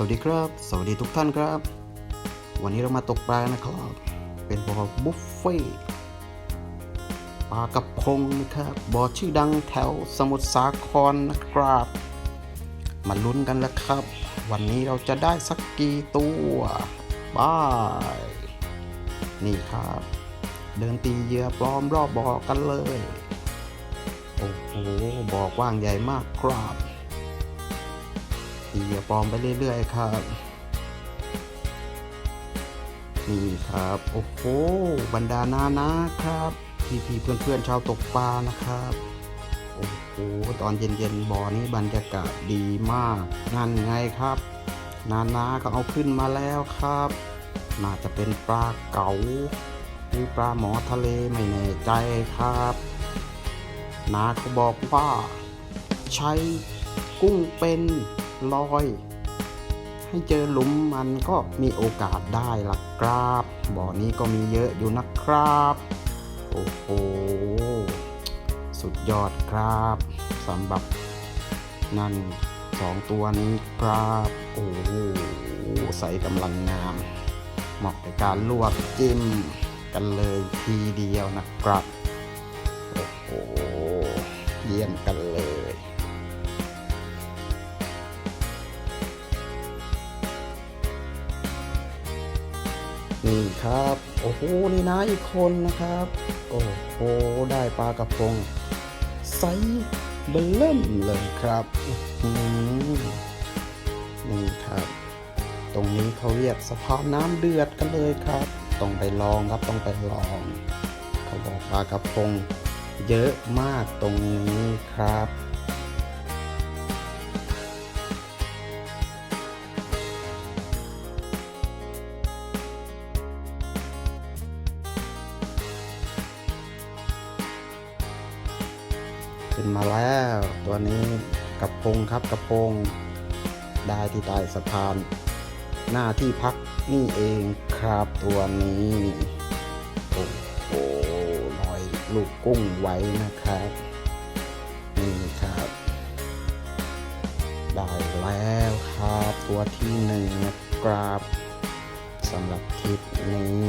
สวัสดีครับ สวัสดีทุกท่านครับ วันนี้เรามาตกปลานะครับ เป็นบ่อบุฟเฟ่ปลากระพงนะครับบ่อชื่อดังแถวสมุทรสาครนะครับ มาลุ้นกันแล้วครับ วันนี้เราจะได้สักกี่ตัวบายนี่ครับ เดินตีเหยื่อปลอมรอบบ่อกันเลย โอ้โหบ่อกว้างใหญ่มากครับ ตีเหยื่อปลอมไปเรื่อยๆครับ นี่ครับ โอ้โห บรรดานานะครับ พี่ๆเพื่อนๆชาวตกปลานะครับ โอ้โห ตอนเย็นๆบ่อนี้บรรยากาศดีมาก นั่นไงครับ นานาก็เอาขึ้นมาแล้วครับ น่าจะเป็นปลาเก๋าหรือปลาหมอทะเลไม่แน่ใจครับนาเขาบอกว่าใช้กุ้งเป็น ลอย ให้เจอหลุมมันก็มีโอกาสได้ละครับบ่อนี้ก็มีเยอะอยู่นะครับโอ้โหสุดยอดครับสำหรับนั่นสองตัวนี้ครับโอ้โหใส่กำลังงามเหมาะกับการลวกจิ้มกันเลยทีเดียวนะครับ โอ้โห เยี่ยมกันเลย นี่ครับ โอ้โห นี่นะอีกคนนะครับ โอ้โห ได้ปลากระพงไซส์เบลเริ่มเลยครับนี่ครับ ตรงนี้เขาเรียกสะพานน้ำเดือดกันเลยครับ ต้องไปลองครับ ต้องไปลอง เขาบอกปลากระพงเยอะมากตรงนี้ครับ ขึ้นมาแล้ว ตัวนี้กระพงครับกระพง ได้ที่ใต้สะพาน หน้าที่พักนี่เองครับตัวนี้โอ้โหลอยลูกกุ้งไว้นะครับนี่ครับ ได้แล้วครับตัวที่หนึ่งนะครับสำหรับทริปนี้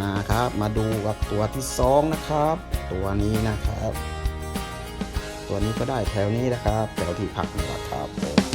มาครับ มาดูกับตัวที่สองนะครับ ตัวนี้นะครับ ตัวนี้ก็ได้แถวนี้นะครับ แถวที่พักนี่แหละครับผม